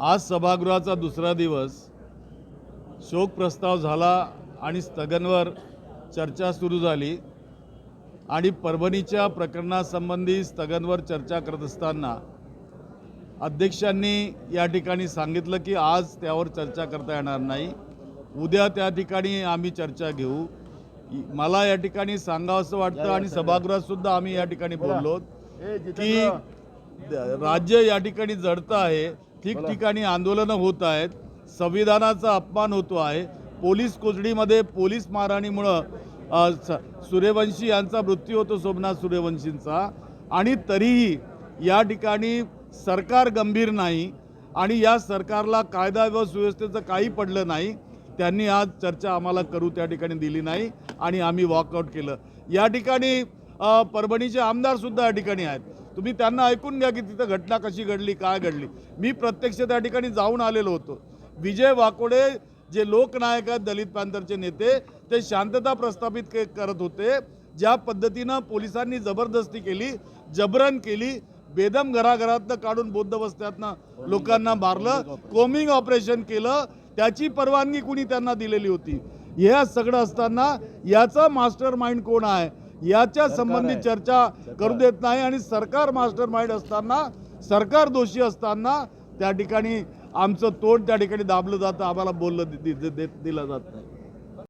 आज सभागृहाचा दुसरा दिवस. शोक प्रस्ताव झाला आणि स्थगनवर चर्चा सुरू झाली. आणि परभणीच्या प्रकरणासंबंधी स्थगनवर चर्चा करत असताना अध्यक्षांनी या ठिकाणी सांगितलं की आज त्यावर चर्चा करता येणार नाही. उद्या त्या ठिकाणी आम्ही चर्चा घेऊ. मला या ठिकाणी सांगावं असं वाटतं आणि सभागृहात सुद्धा आम्ही या ठिकाणी बोललो की राज्य या ठिकाणी जडतं आहे. ठिकठिकाणी आंदोलनं होत आहेत संविधानाचा अपमान होतो आहे. पोलीस कोचडीमध्ये पोलीस मारहाणीमुळं स- सूर्यवंशी यांचा मृत्यू होतो सोमनाथ सूर्यवंशींचा. आणि तरीही या ठिकाणी सरकार गंभीर नाही आणि या सरकारला कायदा व सुव्यवस्थेचं काही पडलं नाही त्यांनी आज चर्चा आम्हाला करू त्या ठिकाणी दिली नाही आणि आम्ही वॉकआउट केलं. या ठिकाणी परभणीचे आमदारसुद्धा या ठिकाणी आहेत. तुम्ही त्यांना ऐकून घ्या की तिथं घटना कशी घडली काय घडली. मी प्रत्यक्ष त्या ठिकाणी जाऊन आलेलो होतो. विजय वाकोडे जे लोकनायक आहेत दलित पॅंथरचे नेते ते शांतता प्रस्थापित करत होते. ज्या पद्धतीनं पोलिसांनी जबरदस्ती केली जबरन केली बेदम घराघरातनं काढून बौद्ध वस्त्यातनं लोकांना मारलं कोमिंग ऑपरेशन केलं त्याची परवानगी कुणी त्यांना दिलेली होती. हे सगळं असताना याचा मास्टर माइंड कोण आहे? याच्या संबंधित चर्चा करू देत नाही आणि सरकार मास्टर माइंड असताना सरकार दोषी असताना त्या ठिकाणी आमचं तोंड त्या ठिकाणी दाबलं जातं आम्हाला बोललं दिलं जात नाही.